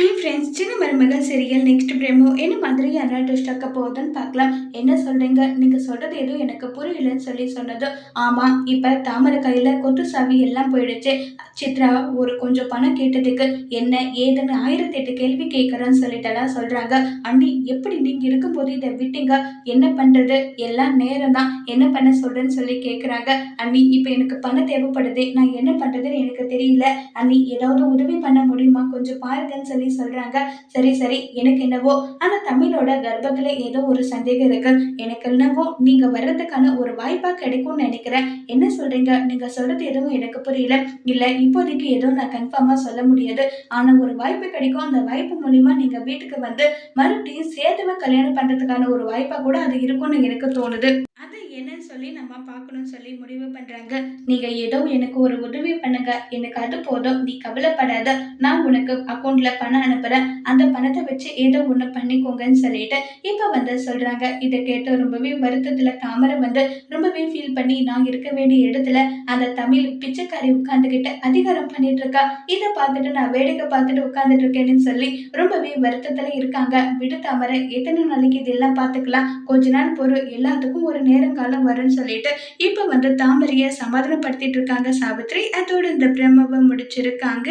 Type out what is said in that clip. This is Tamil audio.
ஹாய் ஃப்ரெண்ட்ஸ் சின்ன மருமகள் சீரியல் நெக்ஸ்ட் பிரேமோ. என்ன மாதிரியான ட்விஸ்ட் ஆக்க போகுதுன்னு பார்க்கலாம். என்ன சொல்கிறீங்க நீங்கள் சொல்கிறது எதுவும் எனக்கு புரியலன்னு சொல்லி சொன்னது. ஆமாம் இப்போ தாமரை கையில் கொத்து சாவி எல்லாம் போயிடுச்சு. சித்ரா ஒரு கொஞ்சம் பணம் கேட்டதுக்கு என்ன ஏதுன்னு ஆயிரத்தி எட்டு கேள்வி கேட்குறேன்னு சொல்லிட்டெல்லாம் சொல்கிறாங்க அண்ணி எப்படி நீங்கள் இருக்கும்போது இதை விட்டீங்க? என்ன பண்ணுறது எல்லாம் நேரம் தான் என்ன பண்ண சொல்கிறேன்னு சொல்லி கேட்குறாங்க. அண்ணி இப்போ எனக்கு பணம் தேவைப்படுது. நான் என்ன பண்ணுறதுன்னு எனக்கு தெரியல. அண்ணி ஏதாவது உதவி பண்ண முடியுமா? கொஞ்சம் பாருங்கன்னு சொல்லி சொல்றாங்க. சரி சரி எனக்கு என்னவோ? ஆனா தமிழோட கர்ப்பத்துல ஏதோ ஒரு சந்தேகம் இருக்கு. எனக்கு என்னவோ? நீங்க வர்றதுக்கான ஒரு வாய்ப்பா கிடைக்கும்னு நினைக்கிறேன். என்ன சொல்றீங்க? நீங்க சொல்றது எதுவும் எனக்கு புரியல. இல்ல இப்போதைக்கு எதுவும் நான் கன்ஃபார்மா சொல்ல முடியாது. ஆனா ஒரு வாய்ப்பு கிடைக்கும். அந்த வாய்ப்பு மூலியமா நீங்க வீட்டுக்கு வந்து மறுபடியும் சேதுவை கல்யாணம் பண்றதுக்கான ஒரு வாய்ப்பா கூட அது இருக்கும்னு எனக்கு தோணுது. அது சொல்லி நம்ம பார்க்கணும்னு சொல்லி முடிவு பண்றாங்க. நீங்கள் ஏதோ எனக்கு ஒரு உதவி பண்ணுங்க. எனக்கு அது போதும். நீ கவலைப்படாத. நான் உனக்கு அக்கௌண்ட்ல பணம் அனுப்புகிறேன் அந்த பணத்தை வச்சு ஏதோ ஒண்ணு பண்ணிக்கோங்கன்னு சொல்லிட்டு இப்போ வந்து சொல்றாங்க. இதை கேட்டு ரொம்பவே வருத்தத்துல தாமரை வந்து ரொம்பவே ஃபீல் பண்ணி நான் இருக்க வேண்டிய இடத்துல அந்த தமிழ் பிச்சைக்காரி உட்காந்துக்கிட்டு அதிகாரம் பண்ணிட்டு இருக்கா. இதை பார்த்துட்டு நான் வேடிக்கை பார்த்துட்டு உட்காந்துட்டு இருக்கேன்னு சொல்லி ரொம்பவே வருத்தத்துல இருக்காங்க. விடு தாமரை எத்தனை நாளைக்கு இதெல்லாம் பார்த்துக்கலாம். கொஞ்ச நாள் பொருள் எல்லாத்துக்கும் ஒரு நேரங்காலம் அப்படின்னு சொல்லிட்டு இப்போ வந்து தாமரையை சமாதானப்படுத்திட்டு இருக்காங்க சாவித்ரி. அதோட இந்த பிரம்மவை முடிச்சிருக்காங்க.